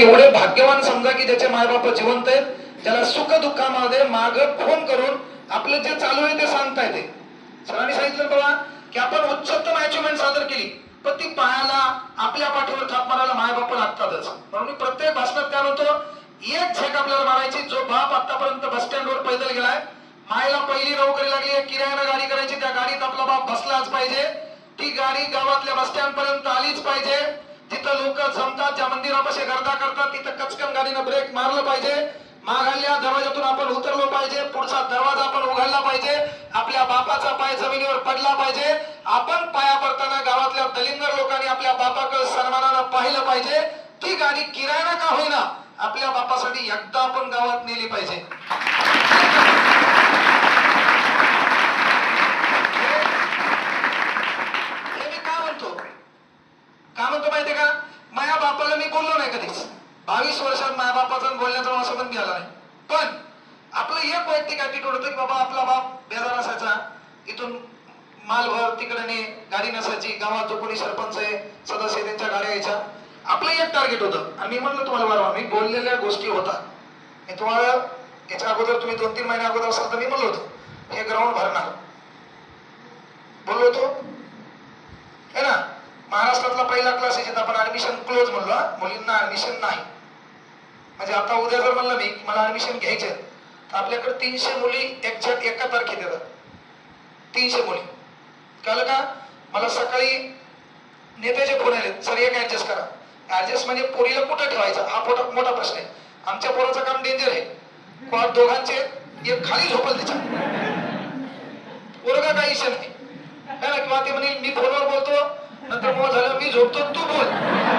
एवढे भाग्यवान समजा की ज्याचे मायबाप जिवंत आहेत त्याला सुख दुःखामध्ये माग फोन करून आपलं जे चालू आहे ते सांगता येते सरांनी सांगितलं बाबा की आपण उच्चतम अचिव्हमेंट सादर केली पण ती पायाला आपल्या पाठीवर थाप मारायला मायबाप लागतातच. म्हणून प्रत्येक भाषणात काय म्हणतो एक झेक आपल्याला मारायची जो बाप आतापर्यंत बस स्टँडवर पैदल गेलाय मायला पहिली नोकरी लागली आहे किरायानं गाडी करायची त्या गाडीत आपला बाप बसलाच पाहिजे. ती गाडी गावातल्या बस स्टँड पर्यंत आलीच पाहिजे. तिथं लोक जमतात मंदिरापाशी गर्दा करतात तिथं कचकन गाडीनं ब्रेक मारलं पाहिजे. मागाल्या दरवाजातून आपण उतरलो पाहिजे. पुढचा दरवाजा आपण उघडला पाहिजे. आपल्या बापाचा पाय जमिनीवर पडला पाहिजे. आपण पाया पडताना गावातल्या दलिंगर लोकांनी आपल्या बापाकडे सन्मानानं पाहिलं पाहिजे. ती गाडी किरायना का होईना आपल्या बापासाठी एकदा आपण गावात नेली पाहिजे हे मी का म्हणतो का म्हणतो माहितीये का माझ्या बापाला मी बोललो नाही कधीच. बावीस वर्षात माझ्या बापाचा बोलण्याचा मला संबंध झाला नाही. पण आपलं एक वैयक्तिक ऍटिट्यूड होतं की बाबा आपला बाप बेजार असायचा. इथून मालभर तिकडे ने गाडी नसायची. गावात जो कोणी सरपंच आहे सदस्य त्यांच्या गाड्या यायच्या. आपलं एक टार्गेट होतं. आणि मी म्हणलं तुम्हाला बरोबर मी बोललेल्या गोष्टी होता. मी तुम्हाला याच्या अगोदर तुम्ही दोन तीन महिन्या अगोदर असाल तर मी म्हणलो होतो हे ग्राउंड भरणार बोललो होतो है ना महाराष्ट्रातला पहिला क्लास आहे जिथं आपण ऍडमिशन क्लोज म्हणलो मुलींना ऍडमिशन नाही. म्हणजे आता उद्या जर म्हणलं मी मला ऍडमिशन घ्यायचे तर आपल्याकडे तीनशे मुली एक्झॅक्ट एका तारखेत येतात. तीनशे मुली. कळलं का? मला सकाळी नेत्याचे फोन आले सर एक ऍडजस्ट करा. ऍडजस्ट म्हणजे पोरीला कुठं ठेवायचं? हा मोठा मोठा प्रश्न आहे. आमच्या पोराचं काम डेंजर आहे. कोण दोघांचे एक खाली झोपल त्याच्या पोरगा काही विषय नाही. किंवा ते म्हणे मी फोनवर बोलतो. नंतर मग झालं मी झोपतो तू बोल.